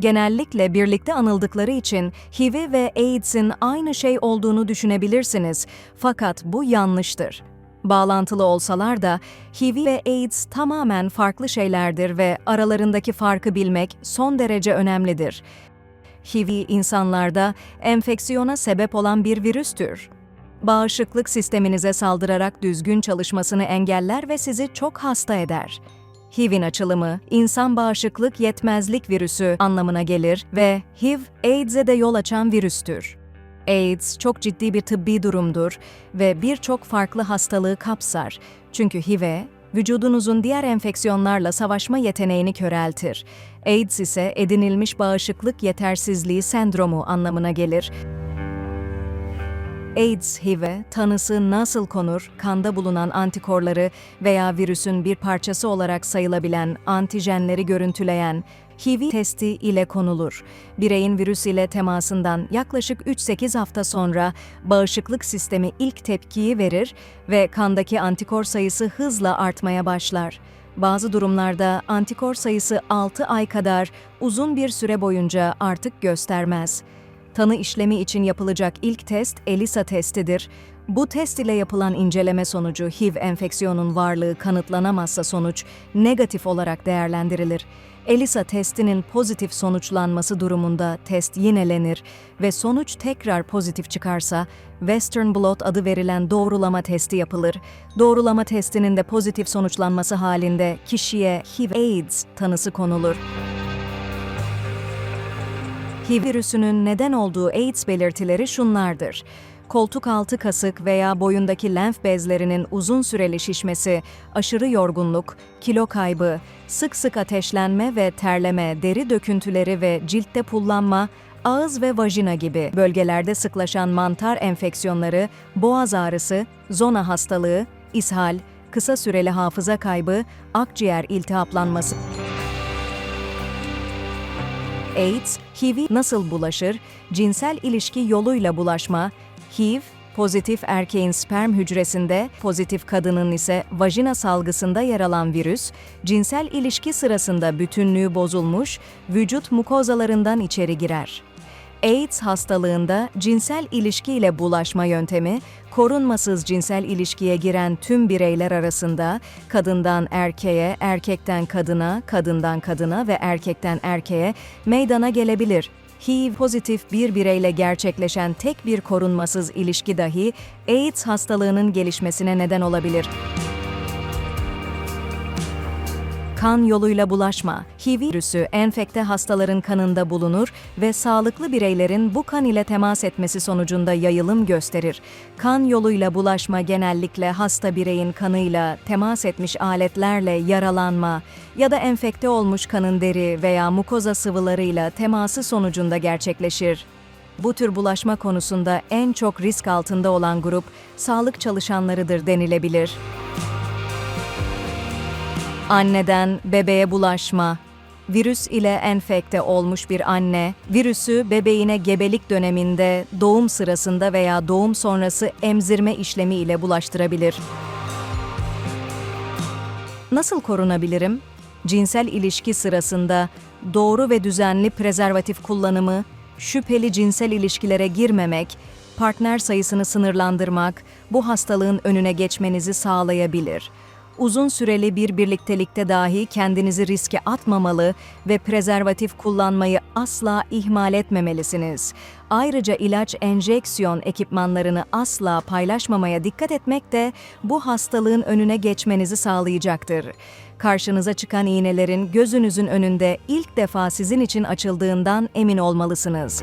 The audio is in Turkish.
Genellikle birlikte anıldıkları için HIV'i ve AIDS'in aynı şey olduğunu düşünebilirsiniz. Fakat bu yanlıştır. Bağlantılı olsalar da HIV ve AIDS tamamen farklı şeylerdir ve aralarındaki farkı bilmek son derece önemlidir. HIV insanlarda enfeksiyona sebep olan bir virüstür. Bağışıklık sisteminize saldırarak düzgün çalışmasını engeller ve sizi çok hasta eder. HIV'in açılımı, insan bağışıklık yetmezlik virüsü anlamına gelir ve HIV, AIDS'e de yol açan virüstür. AIDS çok ciddi bir tıbbi durumdur ve birçok farklı hastalığı kapsar. Çünkü HIV'e, vücudunuzun diğer enfeksiyonlarla savaşma yeteneğini köreltir. AIDS ise edinilmiş bağışıklık yetersizliği sendromu anlamına gelir. AIDS HIV'e tanısı nasıl konur, kanda bulunan antikorları veya virüsün bir parçası olarak sayılabilen antijenleri görüntüleyen HIV testi ile konulur. Bireyin virüs ile temasından yaklaşık 3-8 hafta sonra bağışıklık sistemi ilk tepkiyi verir ve kandaki antikor sayısı hızla artmaya başlar. Bazı durumlarda antikor sayısı 6 ay kadar uzun bir süre boyunca artık göstermez. Tanı işlemi için yapılacak ilk test ELISA testidir. Bu test ile yapılan inceleme sonucu HIV enfeksiyonun varlığı kanıtlanamazsa sonuç negatif olarak değerlendirilir. ELISA testinin pozitif sonuçlanması durumunda test yinelenir ve sonuç tekrar pozitif çıkarsa Western blot adı verilen doğrulama testi yapılır. Doğrulama testinin de pozitif sonuçlanması halinde kişiye HIV-AIDS tanısı konulur. HIV virüsünün neden olduğu AIDS belirtileri şunlardır. Koltuk altı kasık veya boyundaki lenf bezlerinin uzun süreli şişmesi, aşırı yorgunluk, kilo kaybı, sık sık ateşlenme ve terleme, deri döküntüleri ve ciltte pullanma, ağız ve vajina gibi bölgelerde sıklaşan mantar enfeksiyonları, boğaz ağrısı, zona hastalığı, ishal, kısa süreli hafıza kaybı, akciğer iltihaplanması. AIDS, HIV nasıl bulaşır? Cinsel ilişki yoluyla bulaşma, HIV, pozitif erkeğin sperm hücresinde, pozitif kadının ise vajina salgısında yer alan virüs, cinsel ilişki sırasında bütünlüğü bozulmuş, vücut mukozalarından içeri girer. AIDS hastalığında cinsel ilişki ile bulaşma yöntemi, korunmasız cinsel ilişkiye giren tüm bireyler arasında kadından erkeğe, erkekten kadına, kadından kadına ve erkekten erkeğe meydana gelebilir. HIV pozitif bir bireyle gerçekleşen tek bir korunmasız ilişki dahi AIDS hastalığının gelişmesine neden olabilir. Kan yoluyla bulaşma. HIV virüsü enfekte hastaların kanında bulunur ve sağlıklı bireylerin bu kan ile temas etmesi sonucunda yayılım gösterir. Kan yoluyla bulaşma genellikle hasta bireyin kanıyla temas etmiş aletlerle yaralanma ya da enfekte olmuş kanın deri veya mukoza sıvılarıyla teması sonucunda gerçekleşir. Bu tür bulaşma konusunda en çok risk altında olan grup sağlık çalışanlarıdır denilebilir. Anneden bebeğe bulaşma. Virüs ile enfekte olmuş bir anne, virüsü bebeğine gebelik döneminde, doğum sırasında veya doğum sonrası emzirme işlemi ile bulaştırabilir. Nasıl korunabilirim? Cinsel ilişki sırasında doğru ve düzenli prezervatif kullanımı, şüpheli cinsel ilişkilere girmemek, partner sayısını sınırlandırmak bu hastalığın önüne geçmenizi sağlayabilir uzun süreli bir birliktelikte dahi kendinizi riske atmamalı ve prezervatif kullanmayı asla ihmal etmemelisiniz. Ayrıca ilaç enjeksiyon ekipmanlarını asla paylaşmamaya dikkat etmek de bu hastalığın önüne geçmenizi sağlayacaktır. Karşınıza çıkan iğnelerin gözünüzün önünde ilk defa sizin için açıldığından emin olmalısınız.